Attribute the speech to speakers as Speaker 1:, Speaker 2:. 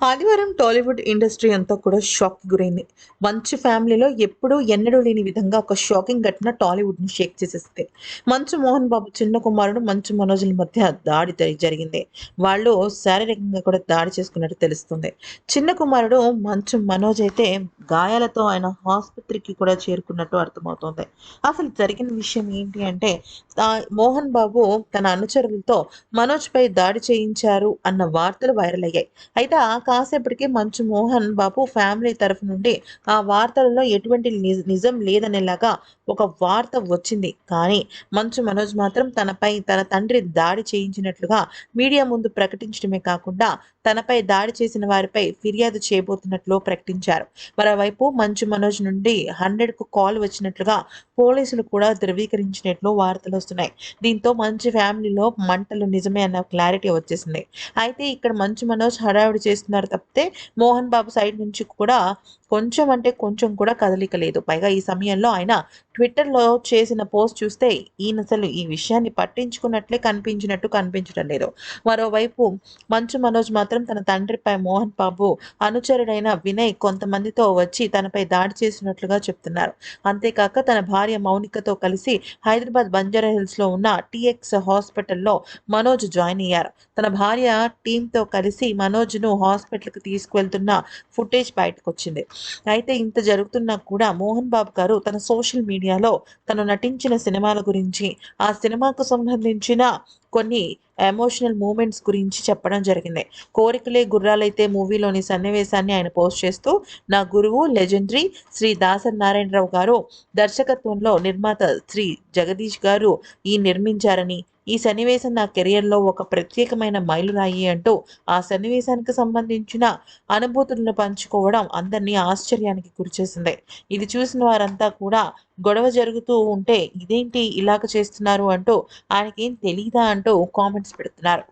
Speaker 1: ఆదివారం టాలీవుడ్ ఇండస్ట్రీ అంతా కూడా షాక్ గురైంది. మంచు ఫ్యామిలీలో ఎప్పుడూ ఎన్నడూ లేని విధంగా ఒక షాకింగ్ ఘటన టాలీవుడ్ని షేక్ చేసేస్తే మంచు మోహన్ బాబు చిన్న కుమారుడు మంచు మనోజుల మధ్య దాడి జరిగింది. వాళ్ళు శారీరకంగా కూడా దాడి చేసుకున్నట్టు తెలుస్తుంది. చిన్న కుమారుడు మంచు మనోజ్ అయితే గాయాలతో ఆయన ఆసుపత్రికి కూడా చేరుకున్నట్టు అర్థమవుతుంది. అసలు జరిగిన విషయం ఏంటి అంటే మోహన్ బాబు తన అనుచరులతో మనోజ్ పై దాడి చేయించారు అన్న వార్తలు వైరల్ అయ్యాయి. అయితే ఆ కాసేపటికి మంచు మోహన్ బాబు ఫ్యామిలీ తరఫు నుండి ఆ వార్తలలో ఎటువంటి నిజ- నిజం లేదనేలాగా ఒక వార్త వచ్చింది. కానీ మంచు మనోజ్ మాత్రం తనపై తన తండ్రి దాడి చేయించినట్లుగా మీడియా ముందు ప్రకటించడమే కాకుండా తనపై దాడి చేసిన వారిపై ఫిర్యాదు చేయబోతున్నట్లు ప్రకటించారు. మరోవైపు మంచు మనోజ్ నుండి హండ్రెడ్కు కాల్ వచ్చినట్లుగా పోలీసులు కూడా ధృవీకరించినట్లు వార్తలు వస్తున్నాయి. దీంతో మంచు ఫ్యామిలీలో మంటలు నిజమే అన్న క్లారిటీ వచ్చేసింది. అయితే ఇక్కడ మంచు మనోజ్ హడావిడి చేస్తున్న చేస్తున్నారు తప్పితే మోహన్ బాబు సైడ్ నుంచి కూడా కొంచెం అంటే కొంచెం కూడా కదలిక లేదు. పైగా ఈ సమయంలో ఆయన ట్విట్టర్లో చేసిన పోస్ట్ చూస్తే ఈయన అసలు ఈ విషయాన్ని పట్టించుకున్నట్లే కనిపించినట్టు కనిపించడం లేదు. మరోవైపు మంచు మనోజ్ మాత్రం తన తండ్రిపై మోహన్ బాబు అనుచరుడైన వినయ్ కొంతమందితో వచ్చి తనపై దాడి చేసినట్లుగా చెప్తున్నారు. అంతేకాక తన భార్య మౌనికతో కలిసి హైదరాబాద్ బంజారా హిల్స్లో ఉన్న టిఎక్స్ హాస్పిటల్లో మనోజ్ జాయిన్ అయ్యారు. తన భార్య టీంతో కలిసి మనోజ్ను హాస్పిటల్కి తీసుకువెళ్తున్న ఫుటేజ్ బయటకు వచ్చింది అయితే ఇంత జరుగుతున్నా కూడా మోహన్ బాబు గారు తన సోషల్ మీడియాలో తను నటించిన సినిమాల గురించి ఆ సినిమాకు సంబంధించిన కొన్ని ఎమోషనల్ మూమెంట్స్ గురించి చెప్పడం జరిగింది. కోరికలే గుర్రాలైతే మూవీలోని సన్నివేశాన్ని ఆయన పోస్ట్ చేస్తూ నా గురువు లెజెండరీ శ్రీ దాసర్ నారాయణరావు గారు దర్శకత్వంలో నిర్మాత శ్రీ జగదీష్ గారు ఈ నిర్మించారని ఈ సన్నివేశం నా కెరియర్లో ఒక ప్రత్యేకమైన మైలురాయి అంటూ ఆ సన్నివేశానికి సంబంధించిన అనుభూతులను పంచుకోవడం అందరినీ ఆశ్చర్యానికి గురిచేసింది. ఇది చూసిన వారంతా కూడా గొడవ జరుగుతూ ఉంటే ఇదేంటి ఇలాగ చేస్తున్నారు? అంటూ ఆయనకేం తెలియదా అంటూ అంటూ కామెంట్స్ పెడుతున్నారు.